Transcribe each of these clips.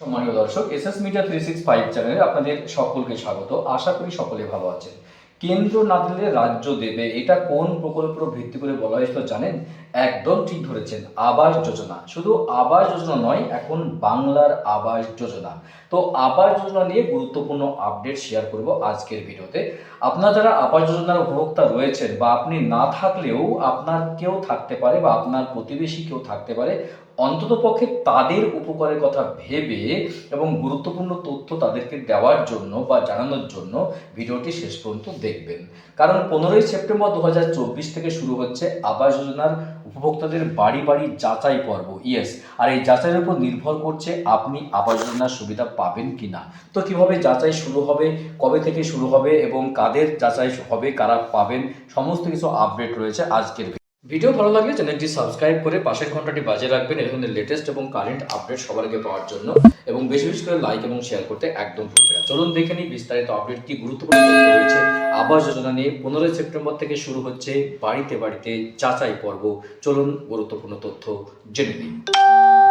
সম্মানীয় দর্শক S S media three six five চ্যানেলে আপনাদের সকলকে স্বাগত। আশা করি সকলে ভালো আছেন। কেন্দ্র না দিলে রাজ্য দেবে, এটা কোন প্রকল্পের ভিত্তি করে বলা হয়েছিল জানেন? একদম ঠিক ধরেছেন, আবাস যোজনা। শুধু আবাস যোজনা নয়, এখন বাংলার আবাস যোজনা। তো আবাস যোজনা নিয়ে গুরুত্বপূর্ণ আপডেট শেয়ার করব আজকের ভিডিওতে। আপনার যারা আবাস যোজনার উপভোক্তা রয়েছেন বা আপনি না থাকলেও আপনার কেউ থাকতে পারে বা আপনার প্রতিবেশী কেউ থাকতে পারে অন্ততপক্ষে তাদের উপকারের কথা ভেবে এবং গুরুত্বপূর্ণ তথ্য তাদেরকে দেওয়ার জন্য বা জানানোর জন্য ভিডিওটি শেষ পর্যন্ত দেখবেন। কারণ পনেরোই সেপ্টেম্বর দু হাজার চব্বিশ থেকে শুরু হচ্ছে আবাস যোজনার উপভোক্তাদের বাড়ি বাড়ি যাচাই পর্ব। ইয়েস, আর এই যাচাইয়ের উপর নির্ভর করছে আপনি আবাস যোজনার সুবিধা পাবেন কি না তো কীভাবে যাচাই শুরু হবে, কবে থেকে শুরু হবে এবং কাদের যাচাই হবে, কারা পাবেন, সমস্ত কিছু আপডেট রয়েছে আজকের ভিডিও ভালো লাগলে চ্যানেলটি সাবস্ক্রাইব করে পাশের ঘন্টাটি বাজে রাখবেন। এই ধরনের লেটেস্ট এবং কারেন্ট আপডেট সবার আগে পাওয়ার জন্য এবং বেশি বেশি করে লাইক এবং শেয়ার করতে একদম ভুলবে না। চলুন দেখে নিই বিস্তারিত আপডেট কি গুরুত্বপূর্ণ রয়েছে। আবাস যোজনা নিয়ে পনেরোই সেপ্টেম্বর থেকে শুরু হচ্ছে বাড়িতে বাড়িতে চাচাই পর্ব। চলুন গুরুত্বপূর্ণ তথ্য জেনে নিই।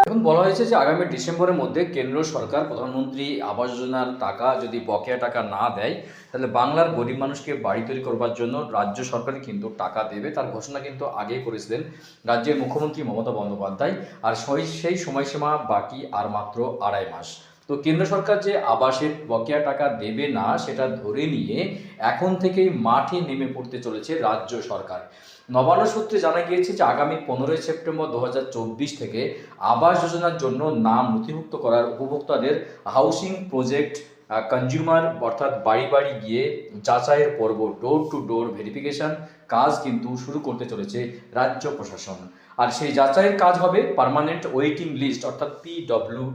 এখন বলা হয়েছে যে আগামী ডিসেম্বরের মধ্যে কেন্দ্র সরকার, প্রধানমন্ত্রী আবাস যোজনার টাকা যদি বকেয়া টাকা না দেয়, তাহলে বাংলার গরিব মানুষকে বাড়ি তৈরি করবার জন্য রাজ্য সরকারই কিন্তু টাকা দেবে। তার ঘোষণা কিন্তু আগেই করেছিলেন রাজ্যের মুখ্যমন্ত্রী মমতা বন্দ্যোপাধ্যায়। আর সেই সময়সীমা বাকি আর মাত্র আড়াই মাস। তো কেন্দ্র সরকার যে আবাসের বকেয়া টাকা দেবে না, সেটা ধরে নিয়ে এখন থেকেই মাঠে নেমে পড়তে চলেছে রাজ্য সরকার। নবান্ন সূত্রে জানা গিয়েছে যে আগামী পনেরোই সেপ্টেম্বর দু হাজার চব্বিশ থেকে আবাস যোজনার জন্য নাম নথিভুক্ত করার উপভোক্তাদের হাউসিং প্রজেক্ট কনজিউমার অর্থাৎ বাড়ি বাড়ি গিয়ে যাচাইয়ের পর্ব, ডোর টু ডোর ভেরিফিকেশন কাজ কিন্তু শুরু করতে চলেছে রাজ্য প্রশাসন। আর সেই যাচাইয়ের কাজ হবে পার্মানেন্ট ওয়েটিং লিস্ট অর্থাৎ P W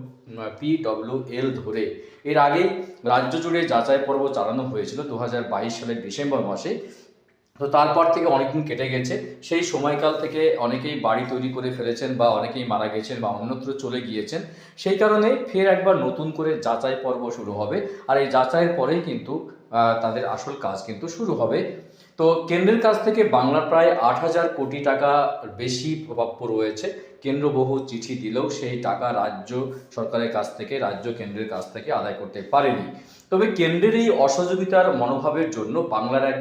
P W L ধরে। এর আগে রাজ্য জুড়ে যাচাই পর্ব চালানো হয়েছিল দু হাজার বাইশ সালের ডিসেম্বর মাসে। তো তারপর থেকে অনেকদিন কেটে গেছে। সেই সময়কাল থেকে অনেকেই বাড়ি তৈরি করে ফেলেছেন বা অনেকেই মারা গেছেন বা অন্যত্র চলে গিয়েছেন। সেই কারণে ফের একবার নতুন করে যাচাই পর্ব শুরু হবে। আর এই যাচাইয়ের পরেই কিন্তু তাদের আসল কাজ কিন্তু শুরু হবে। তো কেন্দ্রের কাছ থেকে বাংলার প্রায় আট হাজার কোটি টাকা বেশি প্রাপ্য রয়েছে। কেন্দ্র বহু চিঠি দিলেও সেই টাকা রাজ্য সরকারের কাছ থেকে, রাজ্য কেন্দ্রের কাছ থেকে আদায় করতে পারেনি। তবে কেন্দ্রের এই অসহযোগিতার মনোভাবের জন্য বাংলার এক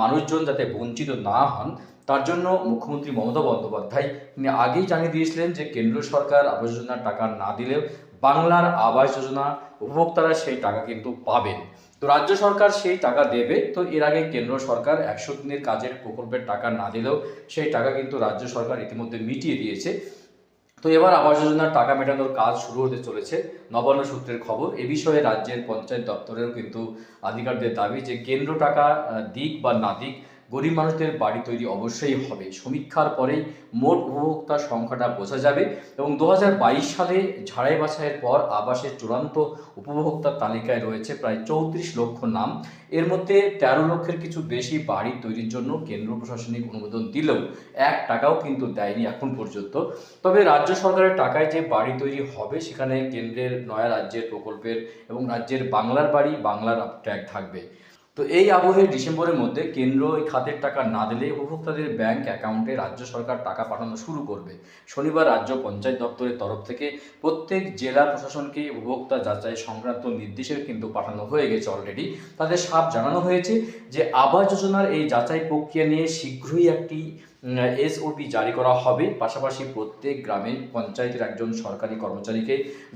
মানুষজন যাতে বঞ্চিত না হন, তার জন্য মুখ্যমন্ত্রী মমতা বন্দ্যোপাধ্যায় তিনি আগেই জানিয়ে দিয়েছিলেন যে কেন্দ্র সরকার আবাস যোজনার টাকা না দিলেও বাংলার আবাস যোজনা উপভোক্তারা সেই টাকা কিন্তু পাবেন। তো রাজ্য সরকার সেই টাকা দেবে, তো এর আগে কেন্দ্র সরকার একশো দিনের কাজের প্রকল্পের টাকা না দিলেও সেই টাকা কিন্তু রাজ্য সরকার ইতিমধ্যে মিটিয়ে দিয়েছে। তো এবার আবাস যোজনার টাকা মেটানোর কাজ শুরু হতে চলেছে। নবান্ন সূত্রের খবর, এ বিষয়ে রাজ্যের পঞ্চায়েত দপ্তরেরও কিন্তু আধিকারদের দাবি যে কেন্দ্র টাকা দিক বা না দিক গরিব মানুষদের বাড়ি তৈরি অবশ্যই হবে। সমীক্ষার পরেই মোট উপভোক্তার সংখ্যাটা বোঝা যাবে এবং দু হাজার বাইশ সালে ঝাড়াই বাছাইয়ের পর আবাসের চূড়ান্ত উপভোক্তার তালিকায় রয়েছে প্রায় চৌত্রিশ লক্ষ নাম। এর মধ্যে তেরো লক্ষের কিছু বেশি বাড়ি তৈরির জন্য কেন্দ্র প্রশাসনিক অনুমোদন দিলেও এক টাকাও কিন্তু দেয়নি এখন পর্যন্ত। তবে রাজ্য সরকারের টাকায় যে বাড়ি তৈরি হবে সেখানে কেন্দ্রের নয়া রাজ্যের প্রকল্পের এবং রাজ্যের বাংলার বাড়ি বাংলার ট্যাগ থাকবে। তো এই আবহে ডিসেম্বরের মধ্যে কেন্দ্র এই খাতের টাকা না দিলে উপভোক্তাদের ব্যাংক অ্যাকাউন্টে রাজ্য সরকার টাকা পাঠানো শুরু করবে। শনিবার রাজ্য পঞ্চায়েত দপ্তরের তরফ থেকে প্রত্যেক জেলা প্রশাসনকে উপভোক্তা যাচাই সংক্রান্ত নির্দেশের কিন্তু পাঠানো হয়ে গেছে অলরেডি তাদের সাপ জানানো হয়েছে যে আবাস যোজনার এই যাচাই প্রক্রিয়া নিয়ে শীঘ্রই একটি এসওপি জারি করা হবে। পাশাপাশি প্রত্যেক গ্রামে পঞ্চায়েতের একজন সরকারি কর্মচারীকে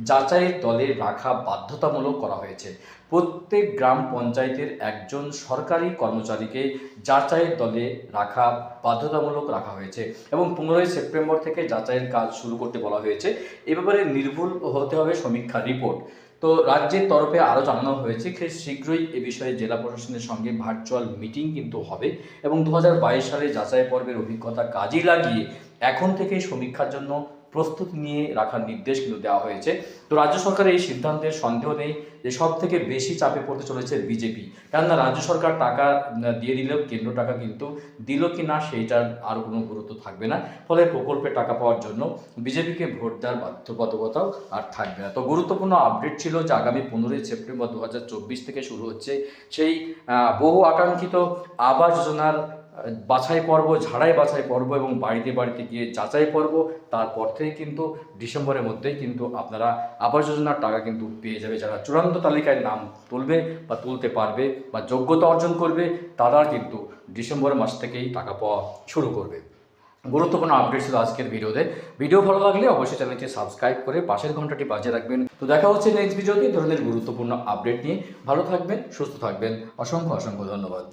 যাচাইয়ের দলে রাখা বাধ্যতামূলক করা হয়েছে। প্রত্যেক গ্রাম পঞ্চায়েতের একজন সরকারি কর্মচারীকে যাচাইয়ের দলে রাখা বাধ্যতামূলক রাখা হয়েছে এবং পনেরোই সেপ্টেম্বর থেকে যাচাইয়ের কাজ শুরু করতে বলা হয়েছে। এ ব্যাপারে নির্ভুল হতে হবে সমীক্ষা রিপোর্ট। তো রাজ্যের তরফে আরও জানানো হয়েছে, খুব শীঘ্রই এ বিষয়ে জেলা প্রশাসনের সঙ্গে ভার্চুয়াল মিটিং কিন্তু হবে এবং দু হাজার বাইশ সালে যাচাই পর্বের অভিজ্ঞতা কাজে লাগিয়ে এখন থেকে সমীক্ষার জন্য প্রস্তুতি নিয়ে রাখার নির্দেশ কিন্তু দেওয়া হয়েছে। তো রাজ্য সরকারের এই সিদ্ধান্তের সন্দেহ নেই যে সব থেকে বেশি চাপে পড়তে চলেছে বিজেপি। কেননা রাজ্য সরকার টাকা দিয়ে দিলেও কেন্দ্র টাকা কিন্তু দিল কি না সেইটার আর কোনো গুরুত্ব থাকবে না। ফলে প্রকল্পে টাকা পাওয়ার জন্য বিজেপিকে ভোট দেওয়ার বাধ্যবাধকতাও আর থাকবে না। তো গুরুত্বপূর্ণ আপডেট ছিল যে আগামী পনেরোই সেপ্টেম্বর দু হাজার চব্বিশ থেকে শুরু হচ্ছে সেই বহু আকাঙ্ক্ষিত আবাস যোজনার বাছাই পর্ব, ঝাড়াই বাছাই পর্ব এবং বাড়িতে বাড়িতে গিয়ে যাচাই পর্ব, তারপর থেকে কিন্তু ডিসেম্বরের মধ্যেই কিন্তু আপনারা আবাস যোজনার টাকা কিন্তু পেয়ে যাবে। যারা চূড়ান্ত তালিকায় নাম তুলবে বা তুলতে পারবে বা যোগ্যতা অর্জন করবে, তারা কিন্তু ডিসেম্বর মাস থেকেই টাকা পাওয়া শুরু করবে। গুরুত্বপূর্ণ আপডেট ছিল আজকের ভিডিওতে। ভিডিও ভালো লাগলে অবশ্যই চ্যানেলটি সাবস্ক্রাইব করে পাশের ঘন্টাটি বাজিয়ে রাখবেন। তো দেখা হচ্ছে নেক্সট ভিডিওতে ধরনের গুরুত্বপূর্ণ আপডেট নিয়ে। ভালো থাকবেন, সুস্থ থাকবেন। অসংখ্য অসংখ্য ধন্যবাদ।